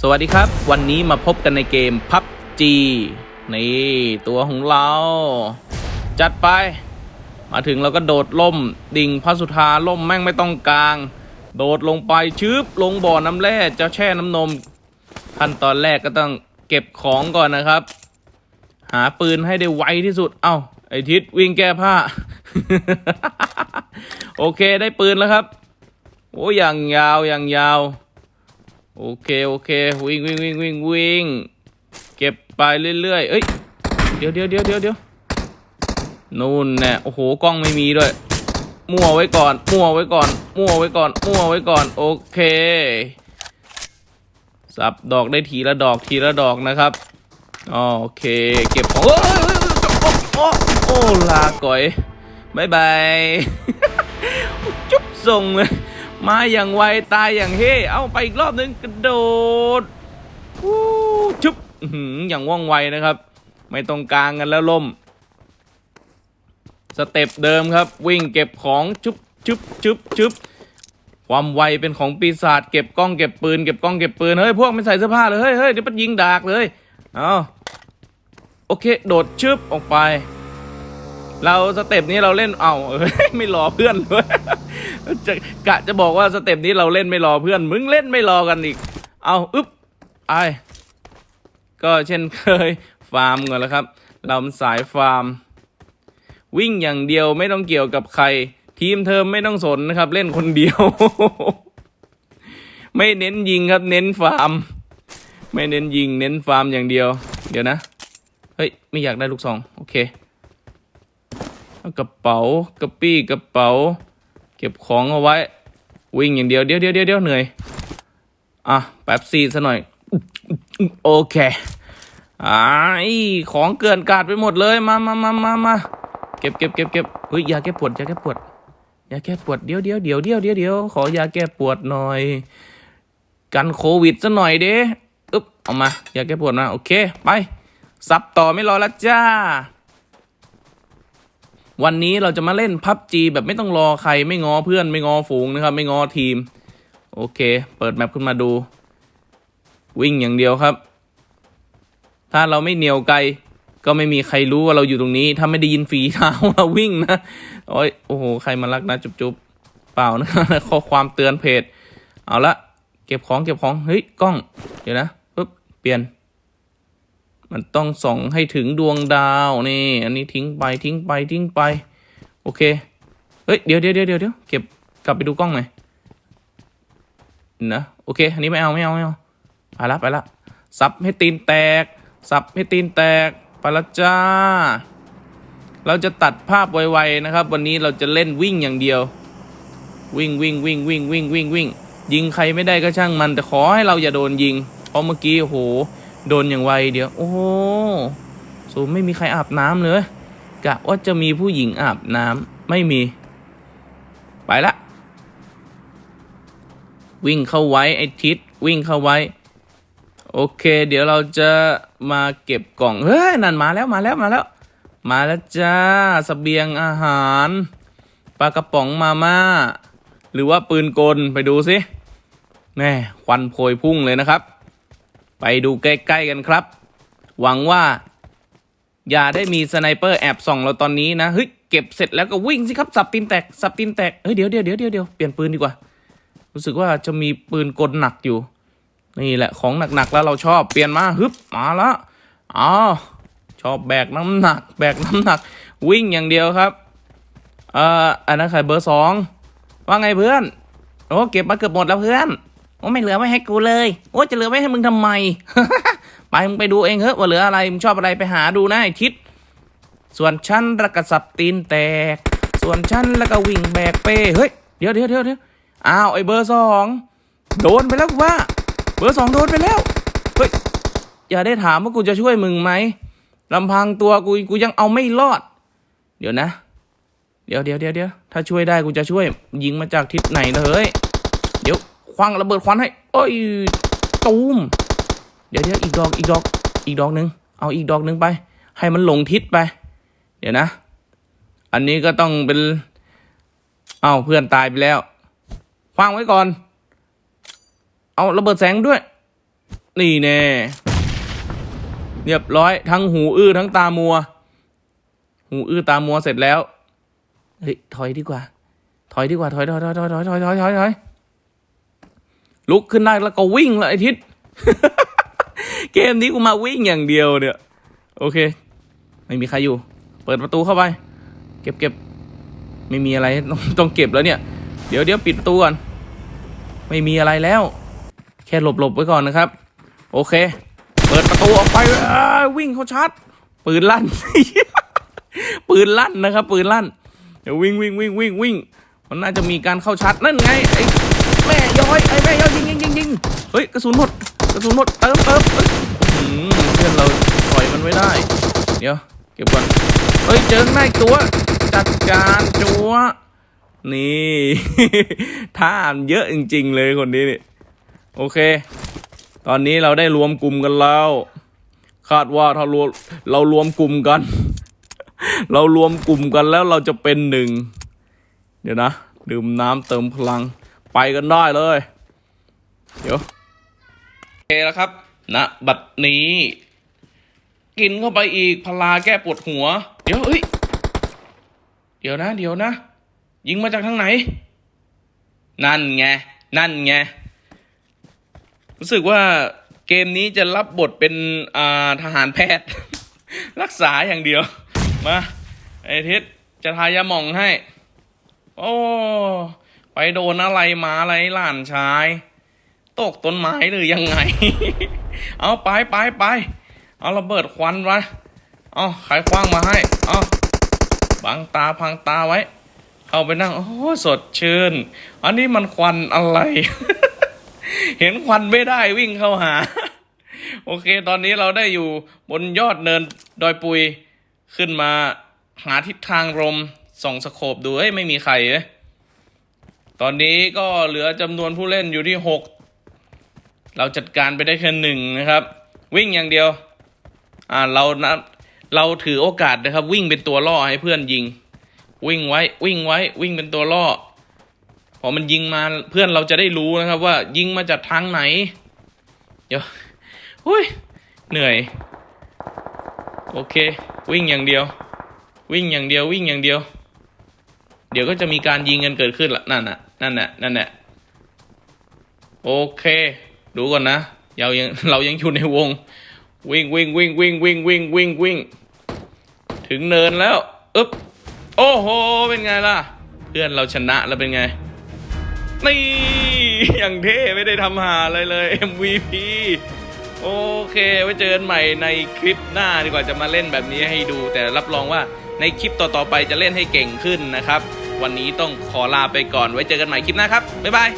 สวัสดีครับ วันนี้มาพบกันในเกม PUBG นี่ตัวของเรา จัดไป มาถึงเราก็โดดล่ม ดิ่งพระสุธาล่มแม่งไม่ต้องกลาง โดดลงไปชืบลงบ่อน้ำแร่จะแช่น้ำนมขั้นตอนแรกก็ต้องเก็บของก่อนนะครับ หาปืนให้ได้ไวที่สุด เอ้า ไอทิศวิ่งแก้ผ้า โอเคได้ปืนแล้วครับ โอ้อย่างยาวอย่างยาว โอเค โอเค วิ่งวิ่งวิ่งวิ่งวิ่งเก็บไปเรื่อยๆเอ้ย เดี๋ยวเดี๋ยวเดี๋ยวเดี๋ยวเดี๋ยวนู่นแน่โอ้โห กล้องไม่มีด้วย มั่วไว้ก่อน มั่วไว้ก่อน มั่วไว้ก่อน มั่วไว้ก่อน โอเค สับดอกได้ทีละดอกทีละดอกนะครับ โอเค เก็บของโอ้โอ้โอ้โอ้ลาก่อยบายบาย จุ๊บส่งเลย มาอย่างไวตายอย่างเฮ่เอาไปอีกรอบนึงกระโดดวู้ชุบอย่างว่องไวนะครับ ไม่ต้องกลางกันแล้วล่ม สเต็ปเดิมครับ วิ่งเก็บของชุบชุบชุบชุบความไวเป็นของปีศาจเก็บกล้องเก็บปืนเก็บกล้องเก็บปืนเฮ้ยพวกไม่ใส่เสื้อผ้าเลยเฮ้ยเฮ้ยเดี๋ยวมันยิงดากเลยเอาโอเค โดดชึบออกไป เราสเต็ปนี้เราเล่นเอาเอ้ยไม่รอเพื่อนด้วยจะกะจะบอกว่าสเต็ปนี้เราเล่นไม่รอเพื่อน มึงเล่นไม่รอกันอีก เอาอึ๊บไอก็เช่นเคยฟาร์มก่อนแล้วครับเราสายฟาร์ม วิ่งอย่างเดียวไม่ต้องเกี่ยวกับใคร ทีมเธอไม่ต้องสนนะครับ เล่นคนเดียว ไม่เน้นยิงครับ เน้นฟาร์ม ไม่เน้นยิง เน้นฟาร์มอย่างเดียว เดี๋ยวนะ เฮ้ย ไม่อยากได้ลูกซอง โอเค กระเป๋ากระปี้กระเป๋า เก็บของเอาไว้ วิ่งอย่างเดียวเดี๋ยวเดี๋ยวเดี๋ยวเหนื่อย อะแป๊บซีซะหน่อย โอเคอ่าอของเกลื่อนกาดไปหมดเลยมามามามามาเก็บเก็บเก็บเก็บเฮ้ยยาแก้ปวดยาแก้ปวดยาแก้ปวดเดี๋ยวเดี๋ยวเดี๋ยวเดี๋ยวเดี๋ยวเดี๋ยวขอยาแก้ปวดหน่อย กันโควิดซะหน่อยเด้อึ๊บเอามายาแก้ปวดมาโอเค ไปสับต่อไม่รอแล้วจ้า วันนี้เราจะมาเล่นพับจีแบบไม่ต้องรอใครไม่งอเพื่อนไม่งอฝูงนะครับ ไม่งอทีม โอเค เปิดแมปขึ้นมาดู วิ่งอย่างเดียวครับ ถ้าเราไม่เหนียวไกล ก็ไม่มีใครรู้ว่าเราอยู่ตรงนี้ ถ้าไม่ได้ยินฝีเท้าเราวิ่งนะโอ้ยโอ้โหใครมารักนะจุบจุบเปล่านะข้อความเตือนเพจเอาละเก็บของเก็บของเฮ้ยกล้อง เดี๋ยวนะปึ๊บเปลี่ยน มันต้องส่องให้ถึงดวงดาวนี่ อันนี้ทิ้งไปทิ้งไปทิ้งไป โอเค เฮ้ย เดี๋ยวเดี๋ยวเดี๋ยวเดี๋ยวเก็บกลับไปดูกล้องหน่อยนะโอเค อันนี้ไม่เอาไม่เอาไม่เอาไปละไปละสับให้ตีนแตก สับให้ตีนแตกไปละจ้า เราจะตัดภาพไวๆนะครับ วันนี้เราจะเล่นวิ่งอย่างเดียว วิ่งวิ่งวิ่งวิ่งวิ่งวิ่งวิ่งยิงใครไม่ได้ก็ช่างมันแต่ขอให้เราอย่าโดนยิงเพราะเมื่อกี้โอ้โห โดนอย่างไวเดียว โอ้สูไม่มีใครอาบน้ำเลยกะว่าจะมีผู้หญิงอาบน้ำไม่มี ไปละ วิ่งเข้าไว้ไอทิศวิ่งเข้าไว้ โอเค เดี๋ยวเราจะมาเก็บกล่องเฮ้ยนั่นมาแล้วมาแล้วมาแล้ว มาแล้วจ้าสเสบียงอาหารปลากระป๋องมาม่าหรือว่าปืนกลไปดูสิแน่ควันโพยพุ่งเลยนะครับ ไปดูใกล้ ๆ กันครับ หวังว่า อย่าได้มีสไนเปอร์แอบส่องเราตอนนี้นะเฮ้ยเก็บเสร็จแล้วก็วิ่งสิครับสับตีนแตกสับตีนแตกเฮ้ยเดี๋ยวเดี๋ยวเดี๋ยวเดี๋ยวเดี๋ยวเปลี่ยนปืนดีกว่า รู้สึกว่าจะมีปืนกลหนักอยู่ นี่แหละของหนักๆแล้วเราชอบเปลี่ยนมาฮึบมาละอ๋อชอบแบกน้ำหนัก แบกน้ำหนัก วิ่งอย่างเดียวครับเอ่ออันนั้นใครเบอร์สองว่าไงเพื่อนโอ้เก็บมาเกือบหมดแล้วเพื่อน โอ้ไม่เหลือไว้ให้กูเลย โอ้จะเหลือไว้ให้มึงทำไม ไปมึงไปดูเองเถอะว่าเหลืออะไรมึงชอบอะไรไปหาดูนะไอ้ทิศส่วนฉันระกสับตีนแตก ส่วนฉันแล้วก็วิ่งแบกเป้เฮ้ยเดี๋ยวเดี๋ยวเดี๋ยวเดี๋ยวอ้าวไอ้เบอร์สองโดนไปแล้วกูว่า เบอร์สองโดนไปแล้วเฮ้ยอย่าได้ถามว่ากูจะช่วยมึงไหมลำพังตัวกูกูยังเอาไม่รอด เดี๋ยวนะ เดี๋ยวเดี๋ยวเดี๋ยวเดี๋ยวถ้าช่วยได้กูจะช่วย ยิงมาจากทิศไหนนะเฮ้ยเดี๋ยว ควังระเบิดควันให้โอ้ยตูมเดี๋ยวเดี๋ยวอีกดอกอีกดอกอีกดอกหนึ่งเอาอีกดอกหนึ่งไป ให้มันหลงทิศไป เดี๋ยวนะ อันนี้ก็ต้องเป็น เอาเพื่อนตายไปแล้วคว้างไว้ก่อน เอาระเบิดแสงด้วย นี่แน่เรียบร้อยทั้งหูอื้อทั้งตามัว หูอื้อตามัวเสร็จแล้ว เฮ้ยถอยดีกว่า ถอยดีกว่า ถอยถอยถอยถอยถอยถอยถอยถอยถอย ลุกขึ้นได้แล้วก็วิ่งเลยไอทิศเกมนี้กูมาวิ่งอย่างเดียวเนี่ย โอเค ไม่มีใครอยู่ เปิดประตูเข้าไป เก็บเก็บไม่มีอะไรต้องต้องเก็บแล้วเนี่ย เดี๋ยวเดี๋ยวปิดประตูก่อน ไม่มีอะไรแล้ว แค่หลบหลบไว้ก่อนนะครับ โอเค เปิดประตูออกไปวิ่งเขาชาร์จปืนลั่น ปืนลั่นนะครับ ปืนลั่น เดี๋ยววิ่งวิ่งวิ่งวิ่งวิ่ง มันน่าจะมีการเข้าชาร์จนั่นไงไอ้แม่ย้อยไอ้แม่ย้อยยิงยิงยิงยิงเฮ้ยกระสุนหมดกระสุนหมดเติมเติมเฮ้ยเพื่อนเราปล่อยมันไว้ได้ เดี๋ยวเก็บก่อนเฮ้ยเจอหน้าตัวจัดการจัวนี่ท่ามนเยอะจริง ๆ เลยคนนี้นี่โอเค ตอนนี้เราได้รวมกลุ่มกันแล้ว คาดว่าถ้ารวมเรารวมกลุ่มกัน เรารวมกลุ่มกันแล้วเราจะเป็นหนึ่ง เดี๋ยวนะ ดื่มน้ำเติมพลังไปกันได้เลย เดี๋ยวโอเคแล้วครับณบัดนี้ กินเข้าไปอีกพลาแก้ปวดหัว เดี๋ยวเฮ้ยเดี๋ยวนะ เดี๋ยวนะ ยิงมาจากทางไหน นั่นไง นั่นไง รู้สึกว่าเกมนี้จะรับบทเป็นอ่าทหารแพทย์ รักษาอย่างเดียว มา ไอทิศจะทายาหมองให้ โอ้ ไปโดนอะไรมาอะไรหลานชาย ตกต้นไม้หรือยังไง เอาไปไปไป เอาระเบิดควันวะเอาใครคว้างมาให้ เอาบังตาพังตาไว้ เข้าไปนั่ง โอ้สดชื่น อันนี้มันควันอะไร เห็นควันไม่ได้วิ่งเข้าหา โอเค ตอนนี้เราได้อยู่บนยอดเนินดอยปุยขึ้นมาหาทิศทางลม ส่องสโคบดูเอ้ยไม่มีใครเอ้ยตอนนี้ก็เหลือจำนวนผู้เล่นอยู่ที่หกเราจัดการไปได้แค่หนึ่งนะครับ วิ่งอย่างเดียว อ่าเรานะเราถือโอกาสนะครับ วิ่งเป็นตัวล่อให้เพื่อนยิง วิ่งไว้วิ่งไว้วิ่งเป็นตัวล่อพอมันยิงมาเพื่อนเราจะได้รู้นะครับ ว่ายิงมาจากทางไหน เดี๋ยวหุ้ยเหนื่อย โอเค วิ่งอย่างเดียว วิ่งอย่างเดียววิ่งอย่างเดียว ดี๋ยวก็จะมีการยิงกันเกิดขึ้นละนั่นน่ะนั่นน่ะนั่นน่ะโอเค ดูก่อนนะเรายังเรายังอยู่ในวง วิ่งวิ่งวิ่งวิ่งวิ่งวิ่งวิ่งวิ่งถึงเนินแล้วอึ๊บโอ้โหเป็นไงล่ะ เพื่อนเราชนะแล้วเป็นไงนี่อย่างเท่ไม่ได้ทำหาอะไรเลย MVP โอเคไว้เจอกันใหม่ในคลิปหน้าดีกว่าจะมาเล่นแบบนี้ให้ดู แต่รับรองว่าในคลิปต่อๆไปจะเล่นให้เก่งขึ้นนะครับ วันนี้ต้องขอลาไปก่อนไว้เจอกันใหม่คลิปหน้าครับบ๊ายบาย